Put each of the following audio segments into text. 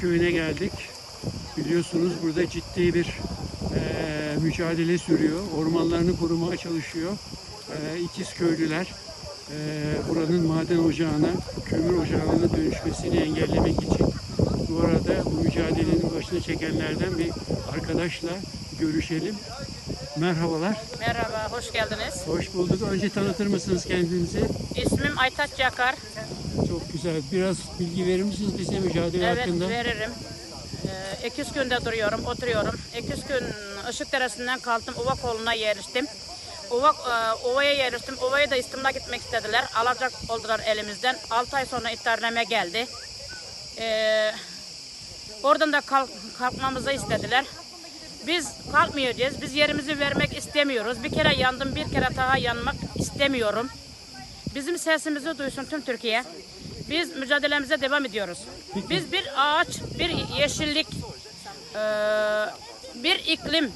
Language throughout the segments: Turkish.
Köyüne geldik. Biliyorsunuz burada ciddi bir eee, mücadele sürüyor. Ormanlarını korumaya çalışıyor. Eee İkiz köylüler eee, buranın maden ocağına, kömür ocağına dönüşmesini engellemek için bu arada bu mücadelenin başına çekenlerden bir arkadaşla görüşelim. Merhabalar, Merhaba, hoş geldiniz. hoş bulduk. Önce tanıtır mısınız kendinizi? İsmim Aytaç Yakar. Çok güzel. Biraz bilgi verir misiniz bize mücadele Evet, hakkında? veririm. Ee, Eküskün'de duruyorum, oturuyorum. Eküskün Işık Deresi'nden kalktım, Uvakoğlu'na yerleştim. Uvak, e, ovaya yerleştim. Ovaya da istimla gitmek istediler. Alacak oldular elimizden. 6 ay sonra iddianame geldi. Ee, oradan da kalk, kalkmamızı istediler. Biz kalkmayacağız. Biz yerimizi vermek istemiyoruz. Bir kere yandım, bir kere daha yanmak istemiyorum. Bizim sesimizi duysun tüm Türkiye. Biz mücadelemize devam ediyoruz. Biz bir ağaç, bir yeşillik, eee, bir iklim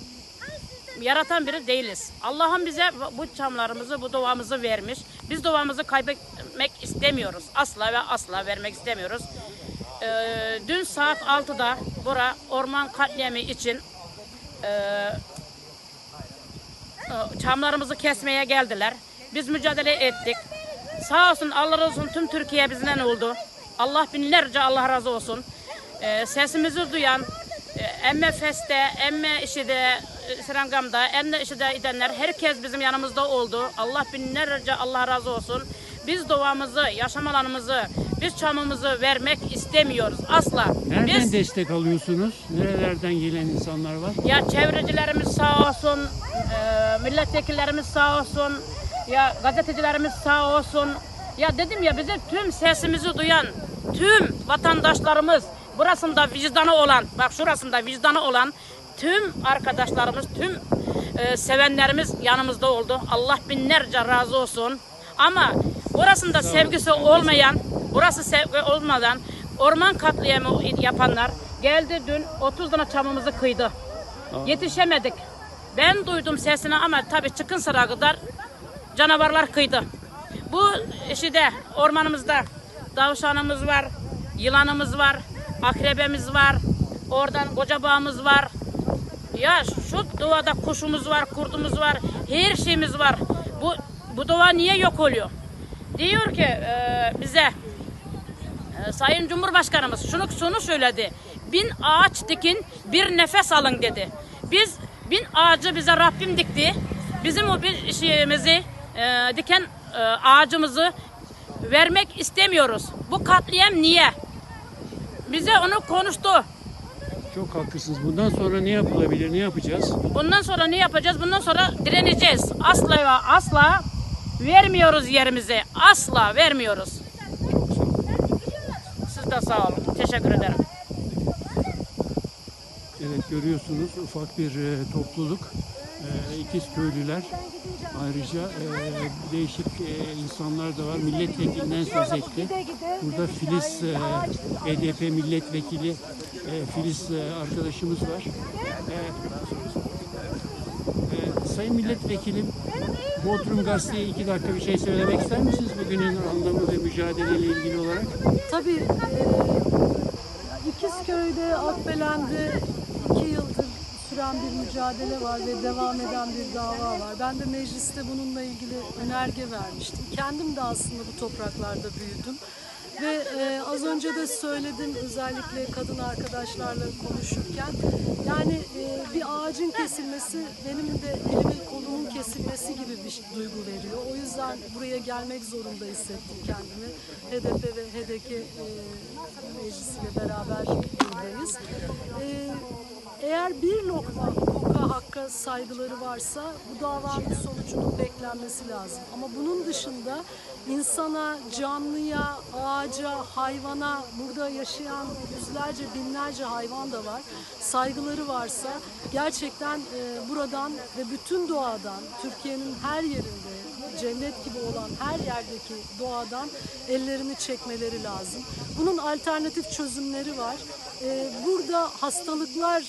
yaratan biri değiliz. Allah'ım bize bu çamlarımızı, bu doğamızı vermiş. Biz doğamızı kaybetmek istemiyoruz. Asla ve asla vermek istemiyoruz. Eee, dün saat 6'da bura orman katliamı için e, çamlarımızı kesmeye geldiler. Biz mücadele ettik. Sağ olsun Allah razı olsun tüm Türkiye bizden oldu. Allah binlerce Allah razı olsun. Ee, sesimizi duyan e, emme feste, emme işi de e, Serangam'da, emme işi de edenler herkes bizim yanımızda oldu. Allah binlerce Allah razı olsun. Biz doğamızı, yaşam alanımızı, biz çamımızı vermek istemiyoruz asla. Nereden Biz destek alıyorsunuz? Nerelerden gelen insanlar var? ya çevrecilerimiz sağ olsun, e, milletvekillerimiz sağ olsun, ya gazetecilerimiz sağ olsun. Ya dedim ya bize tüm sesimizi duyan tüm vatandaşlarımız burasında vicdanı olan, bak şurasında vicdanı olan tüm arkadaşlarımız, tüm e, sevenlerimiz yanımızda oldu. Allah binlerce razı olsun. Ama burasında sevgisi olmayan, burası sevgi olmadan orman katliamı yapanlar geldi dün 30 tane çamımızı kıydı. Yetişemedik. Ben duydum sesini ama tabii çıkın sıra kadar canavarlar kıydı. Bu işi de ormanımızda davşanımız var, yılanımız var, akrebemiz var, oradan koca bağımız var. Ya şu doğada kuşumuz var, kurdumuz var, her şeyimiz var. Bu bu doğa niye yok oluyor? Diyor ki e, bize e, Sayın Cumhurbaşkanımız şunu şunu söyledi. Bin ağaç dikin, bir nefes alın dedi. Biz bin ağacı bize Rabbim dikti. Bizim o bir şeyimizi e, diken e, ağacımızı vermek istemiyoruz. Bu katliam niye? Bize onu konuştu. Çok haklısınız. Bundan sonra ne yapılabilir? Ne yapacağız? Bundan sonra ne yapacağız? Bundan sonra direneceğiz. Asla ve asla vermiyoruz yerimizi. Asla vermiyoruz. Siz de sağ olun. Teşekkür ederim. Evet görüyorsunuz ufak bir e, topluluk. E, ikiz köylüler. Ayrıca e, değişik e, insanlar da var. Milletvekilinden söz etti. Burada Filiz e, HDP milletvekili e, Filiz e, arkadaşımız var. E, e, Sayın milletvekilim Bodrum Gazete'ye iki dakika bir şey söylemek ister misiniz bugünün anlamı ve mücadeleyle ilgili olarak? Tabii e, İkizköy'de, Akbelen'de iki yıldır süren bir mücadele var ve devam eden bir dava var. Ben de mecliste bununla ilgili önerge vermiştim. Kendim de aslında bu topraklarda büyüdüm. Ve e, az önce de söyledim özellikle kadın arkadaşlarla konuşurken yani e, bir ağacın kesilmesi benim de elimin kolumun kesilmesi gibi bir duygu veriyor. O yüzden buraya gelmek zorunda hissettim kendimi. HDP ve HDK e, meclisiyle beraber buradayız. E, eğer bir lokma hukuka hakka saygıları varsa bu davanın sonucunun beklenmesi lazım. Ama bunun dışında insana, canlıya, ağaca, hayvana, burada yaşayan yüzlerce, binlerce hayvan da var. Saygıları varsa gerçekten e, buradan ve bütün doğadan, Türkiye'nin her yerinde cennet gibi olan her yerdeki doğadan ellerini çekmeleri lazım. Bunun alternatif çözümleri var. Ee, burada hastalıklar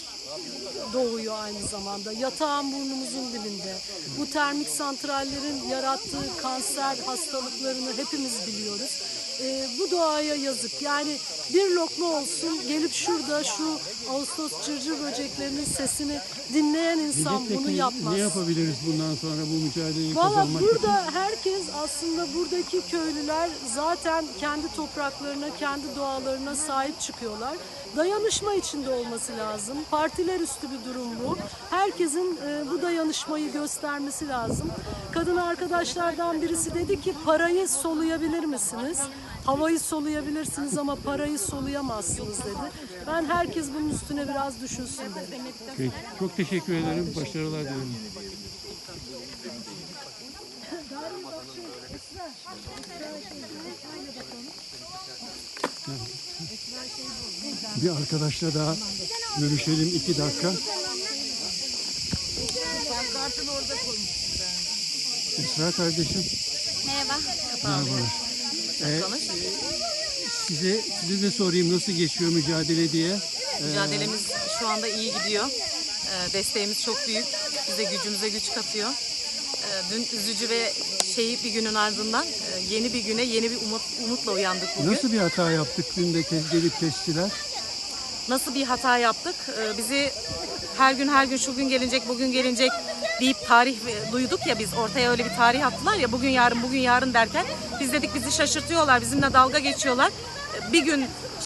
doğuyor aynı zamanda. Yatağın burnumuzun dibinde. Bu termik santrallerin yarattığı kanser hastalıklarını hepimiz biliyoruz. e, bu doğaya yazık. Yani bir lokma olsun gelip şurada şu Ağustos cırcır böceklerinin sesini dinleyen insan bunu yapmaz. ne yapabiliriz bundan sonra bu mücadeleyi Valla kazanmak için? burada herkes aslında buradaki köylüler zaten kendi topraklarına, kendi doğalarına sahip çıkıyorlar. Dayanışma içinde olması lazım. Partiler üstü bir durum bu. Herkesin e, bu dayanışmayı göstermesi lazım. Kadın arkadaşlardan birisi dedi ki parayı soluyabilir misiniz? Havayı soluyabilirsiniz ama parayı soluyamazsınız dedi. Ben herkes bunun üstüne biraz düşünsün dedim. Peki, çok teşekkür ederim. Başarılar dilerim. Bir arkadaşla daha görüşelim iki dakika. Esra kardeşim. Merhaba. Merhabalar. Ee, size, size de sorayım nasıl geçiyor mücadele diye. Mücadelemiz şu anda iyi gidiyor. Ee, Desteğimiz çok büyük. Bize gücümüze güç katıyor. Ee, Dün üzücü ve şeyi bir günün ardından e, yeni bir güne yeni bir umut, umutla uyandık bugün. Nasıl bir hata yaptık dün de gelip kestiler? Nasıl bir hata yaptık? Ee, Bizi her gün her gün şu gün gelecek, bugün gelecek deyip tarih duyduk ya biz ortaya öyle bir tarih attılar ya bugün yarın bugün yarın derken biz dedik bizi şaşırtıyorlar bizimle dalga geçiyorlar. Bir gün